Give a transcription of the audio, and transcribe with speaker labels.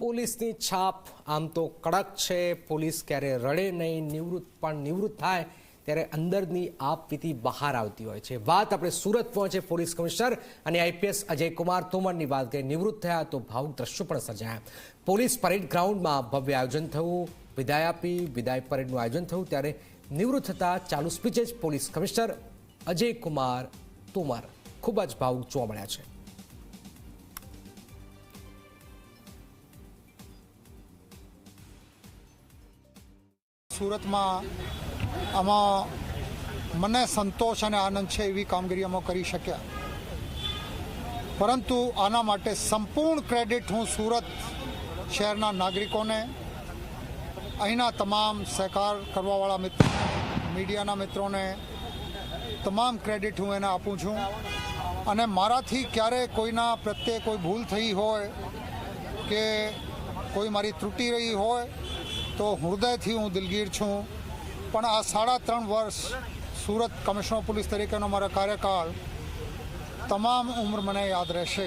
Speaker 1: પોલીસની છાપ આમ તો કડક છે, પોલીસ ક્યારે રડે નહીં, નિવૃત્ત પણ નિવૃત્ત થાય, ત્યારે અંદરની આપવીતી બહાર આવતી હોય છે. વાત આપણે સુરત પહોંચે પોલીસ કમિશનર અને આઈપીએસ અજય કુમાર તોમરની વાત કરી નિવૃત્ત થયા તો ભાવુક દ્રશ્યો પણ સર્જાયા. પોલીસ પરેડ ગ્રાઉન્ડમાં ભવ્ય આયોજન થયું, વિદાય આપી, વિદાય પરેડનું આયોજન થયું, ત્યારે નિવૃત્ત થતા ચાલુ સ્પીચે જ પોલીસ કમિશનર અજય કુમાર તોમર ખૂબ જ ભાવુક જોવા મળ્યા છે.
Speaker 2: સુરતમાં આમાં મને સંતોષ અને આનંદ છે એવી કામગીરી અમે કરી શક્યા. પરંતુ આના માટે સંપૂર્ણ ક્રેડિટ હું સુરત શહેરના નાગરિકોને, અહીંના તમામ સહકાર કરવાવાળા મિત્રો, મીડિયાના મિત્રોને તમામ ક્રેડિટ હું એને આપું છું. અને મારાથી ક્યારે કોઈના પ્રત્યે કોઈ ભૂલ થઈ હોય કે કોઈ મારી ત્રુટી રહી હોય તો હૃદયથી હું દિલગીર છું. પણ આ સાડા ત્રણ વર્ષ સુરત કમિશનર પોલીસ તરીકેનો મારો કાર્યકાળ તમામ ઉંમર મને યાદ રહેશે.